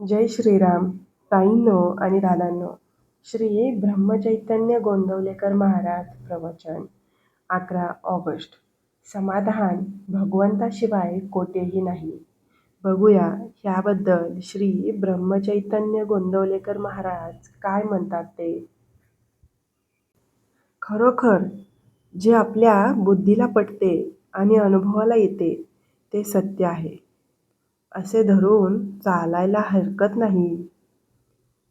जय श्रीराम ताईंनो आणि दादांनो. श्री ब्रह्मचैतन्य गोंदवलेकर महाराज प्रवचन अकरा ऑगस्ट. समाधान भगवंताशिवाय कोठेही नाही. बघूया ह्याबद्दल श्री ब्रह्मचैतन्य गोंदवलेकर महाराज काय म्हणतात ते? खरोखर जे आपल्या बुद्धीला पटते आणि अनुभवाला येते ते सत्य आहे. असे धरून चालायला हरकत नाही.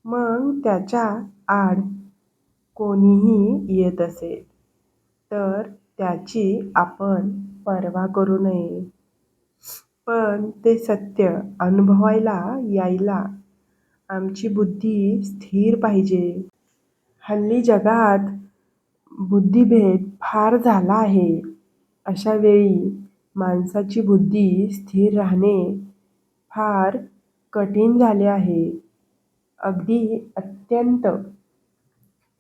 मग त्याच्या आड कोणीही येत असेल तर त्याची आपण पर्वा करू नये. पण ते सत्य अनुभवायला यायला आमची बुद्धी स्थिर पाहिजे. हल्ली जगात बुद्धिभेद फार झाला आहे. अशा वेळी माणसाची बुद्धी स्थिर राहणे फार कठीण झाले आहे. अगदी अत्यंत.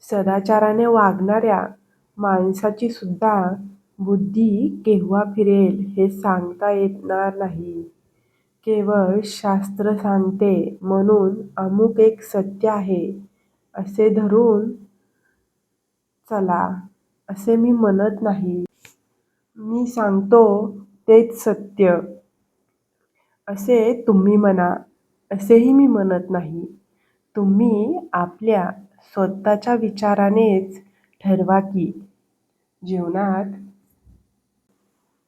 सदाचाराने वागणाऱ्या माणसाची सुद्धा बुद्धी केव्हा फिरेल हे सांगता येणार नाही. केवळ शास्त्र सांगते म्हणून अमुक एक सत्य आहे. असे धरून चला असे मी म्हणत नाही. मी सांगतो तेच सत्य. असे तुम्ही म्हणा असेही मी म्हणत नाही. तुम्ही आपल्या स्वतःच्या विचारानेच ठरवा की जीवनात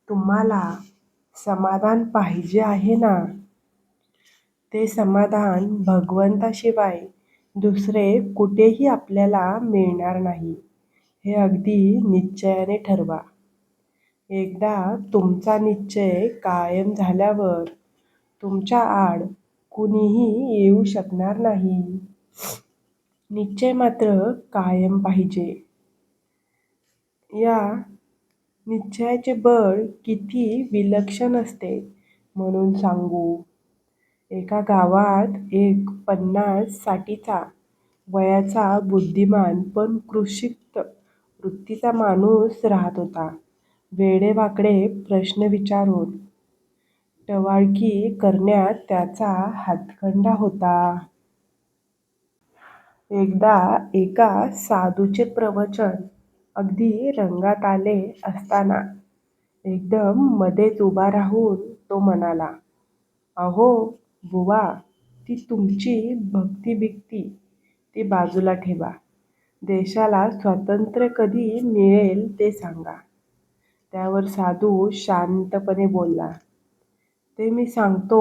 तुम्हाला समाधान पाहिजे आहे ना? ते समाधान भगवंताशिवाय दुसरे कुठेही आपल्याला मिळणार नाही. हे अगदी निश्चयाने ठरवा. एकदा तुमचा निश्चय कायम झाल्यावर तुमच्या आड कुणीही येऊ शकणार नाही. निश्चय मात्र कायम पाहिजे. या निश्चयाचे बळ किती विलक्षण असते म्हणून सांगू. एका गावात एक पन्नास साठीचा वयाचा बुद्धिमान पण कुत्सित वृत्तीचा माणूस राहत होता. वेडेवाकडे प्रश्न विचारून टवाळकी करण्यात त्याचा हातखंडा होता. एकदा एका साधूचे प्रवचन अगदी रंगात आले असताना एकदम मध्येच उभा राहून तो म्हणाला, "अहो बुवा, ती तुमची भक्ती-बिक्ती ती बाजूला ठेवा. देशाला स्वातंत्र्य कधी मिळेल ते सांगा. " त्यावर साधू शांतपणे बोलला, "ते मी सांगतो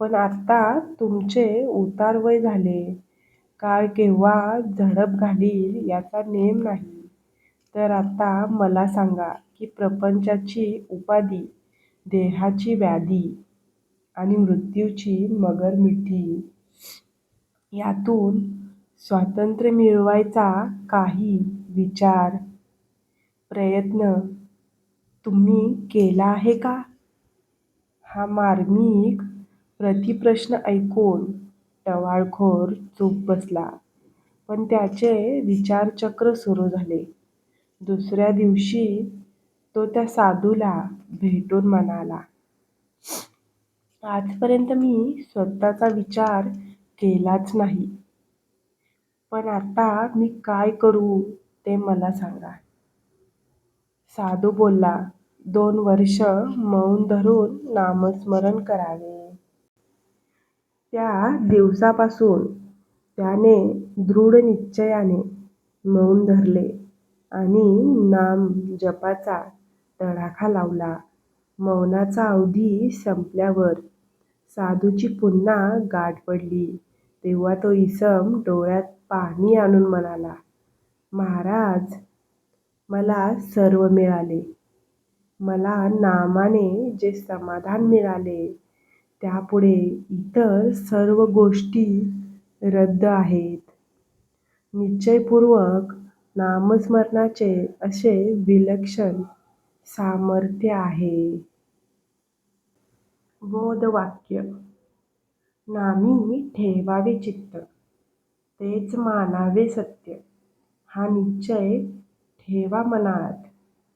पण आत्ता तुमचे उतारवय झाले. काळ केव्हा झडप घालील याचा नेम नाही. तर आता मला सांगा की प्रपंचाची उपाधी, देहाची व्याधी आणि मृत्यूची मगरमिठी यातून स्वातंत्र्य मिळवायचा काही विचार, प्रयत्न तुम्ही केला आहे का? " हा मार्मिक प्रतिप्रश्न ऐकून टवाळखोर चूप बसला. पण त्याचे विचारचक्र सुरू झाले. दुसऱ्या दिवशी तो त्या साधूला भेटून म्हणाला, "आजपर्यंत मी स्वतःचा विचार केलाच नाही. पण आता मी काय करू ते मला सांगा. " साधू बोलला, "दोन वर्ष मौन धरून नामस्मरण करावे. " त्या दिवसापासून त्याने दृढनिश्चयाने मौन धरले आणि नाम जपाचा तडाखा लावला. मौनाचा अवधी संपल्यावर साधूची पुन्हा गाठ पडली तेव्हा तो इसम डोळ्यात पाणी आणून म्हणाला, "महाराज, मला सर्व मिळाले. मला नामाने जे समाधान मिळाले त्यापुढे इतर सर्व गोष्टी रद्द आहेत. निश्चयपूर्वक नामस्मरणाचे असे विलक्षण सामर्थ्य आहे. बोधवाक्य नामी ठेवावे चित्त, तेच मानावे सत्य. हा निश्चय ठेवा मनात,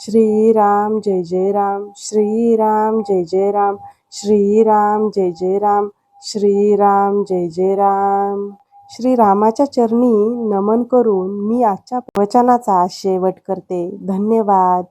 श्रीराम जय जय राम. श्रीराम जय जय राम. श्रीराम जय जय राम. श्रीराम जय जय राम. श्रीरामाच्या चरणी नमन करून मी आजच्या प्रवचनाचा शेवट करते. धन्यवाद.